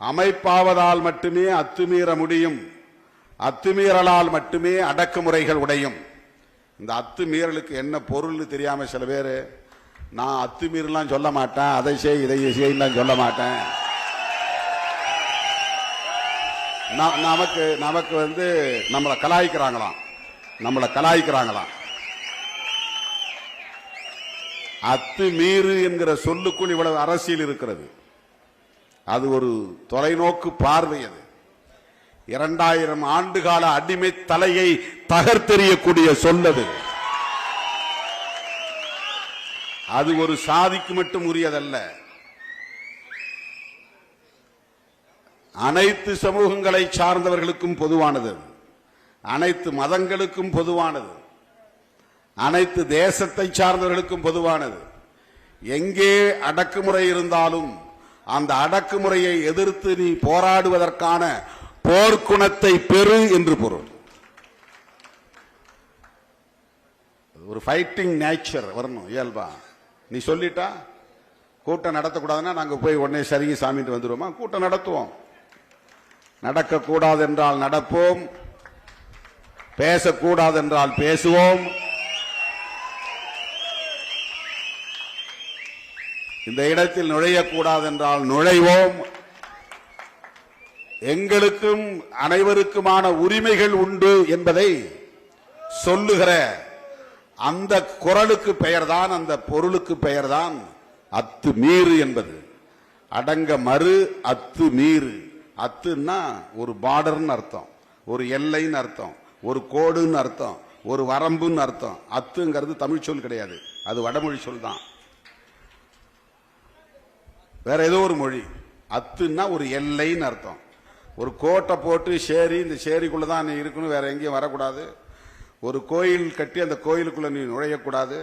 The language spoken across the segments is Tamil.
அமைப்பாவதால் மட்டுமே அத்துமீற முடியும். அத்துமீறலால் மட்டுமே அடக்குமுறைகள் உடையும். இந்த அத்துமீறலுக்கு என்ன பொருள்னு தெரியாமல் சில பேர் நான் அத்துமீறலாம் சொல்ல மாட்டேன் அதை செய் இதை செய்யலாம் சொல்ல மாட்டேன். நமக்கு நமக்கு வந்து நம்மளை கலாய்க்கிறாங்களாம். நம்மளை கலாய்க்கிறாங்களாம். அத்துமீறு என்கிற சொல்லுக்குள் இவ்வளவு அரசியல் இருக்கிறது. அது ஒரு தொலைநோக்கு பார்வை அது. இரண்டாயிரம் ஆண்டுகால அடிமை தலையை தகர்த்தெறியக்கூடிய சொல்லது அது. ஒரு சாதிக்கு மட்டும் உரியதல்ல. அனைத்து சமூகங்களை சார்ந்தவர்களுக்கும் பொதுவானது அனைத்து மதங்களுக்கும் பொதுவானது. அனைத்து தேசத்தை சார்ந்தவர்களுக்கும் பொதுவானது. எங்கே அடக்குமுறை இருந்தாலும் அந்த அடக்குமுறையை எதிர்த்து நீ போராடுவதற்கான போர்க்குணத்தை பெறு என்று பொருள். ஒரு ஃபைட்டிங் நேச்சர் வரணும் இயல்பா. நீ சொல்லிட்டா கூட்டம் நடத்தக்கூடாதுன்னா நாங்க போய் உடனே சரிங்க சாமிட்டு வந்துடுவோமா கூட்டம் நடத்துவோம். நடக்கக்கூடாது என்றால் நடப்போம் பேசக்கூடாது என்றால் பேசுவோம். இந்த இடத்தில் நுழையக்கூடாது என்றால் நுழைவோம். எங்களுக்கும் அனைவருக்குமான உரிமைகள் உண்டு என்பதை சொல்லுகிற அந்த குரலுக்கு பெயர்தான் அந்த பொருளுக்கு பெயர்தான் அத்து மீறு என்பது. அடங்க மறு அத்து மீறு அத்துன்னா ஒரு பார்டர்னு அர்த்தம் ஒரு எல்லைன்னு அர்த்தம் ஒரு கோடுன்னு அர்த்தம் ஒரு வரம்புன்னு அர்த்தம். அத்துங்கிறது தமிழ் சொல் கிடையாது அது வடமொழி சொல் தான் வேற ஏதோ ஒரு மொழி. அத்துன்னா ஒரு எல்லைன்னு அர்த்தம். ஒரு கோட்டை போட்டு சேரி இந்த ஷேரிக்குள்ளே தான் நீ இருக்கணும் வேற எங்கேயும் வரக்கூடாது. ஒரு கோயில் கட்டி அந்த கோயிலுக்குள்ள நீ நுழையக்கூடாது.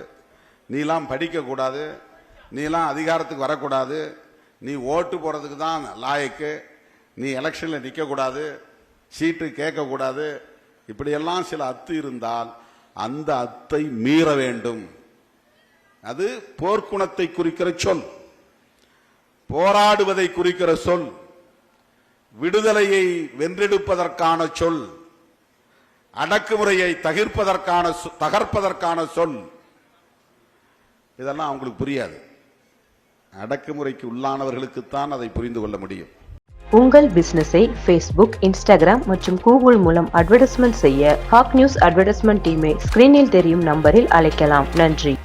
நீலாம் படிக்கக்கூடாது. நீலாம் அதிகாரத்துக்கு வரக்கூடாது. நீ ஓட்டு போகிறதுக்கு தான் லாயக்கு. நீ எலெக்ஷன்ல நிற்கக்கூடாது சீட்டு கேட்கக்கூடாது. இப்படியெல்லாம் சில அத்து இருந்தால் அந்த அத்தை மீற வேண்டும். அது போர்க்குணத்தை குறிக்கிற சொல். போராடுவதை குறிக்கிற சொல் விடுதலையை வென்றெடுப்பதற்கான சொல் அடக்குமுறையை தகிர்ப்பதற்கான சொ- தகர்ப்பதற்கான சொல் இதெல்லாம் அவங்களுக்கு புரியாது. அடக்குமுறைக்கு உள்ளானவர்களுக்குத்தான் அதை புரிந்து கொள்ள முடியும். உங்கள் பிசினஸை ஃபேஸ்புக் இன்ஸ்டாகிராம் மற்றும் கூகுள் மூலம் அட்வர்டைஸ்மெண்ட் செய்ய ஹாப் நியூஸ் அட்வர்டைஸ்மெண்ட் டீமை ஸ்கிரீனில் தெரியும் நம்பரில் அழைக்கலாம். நன்றி.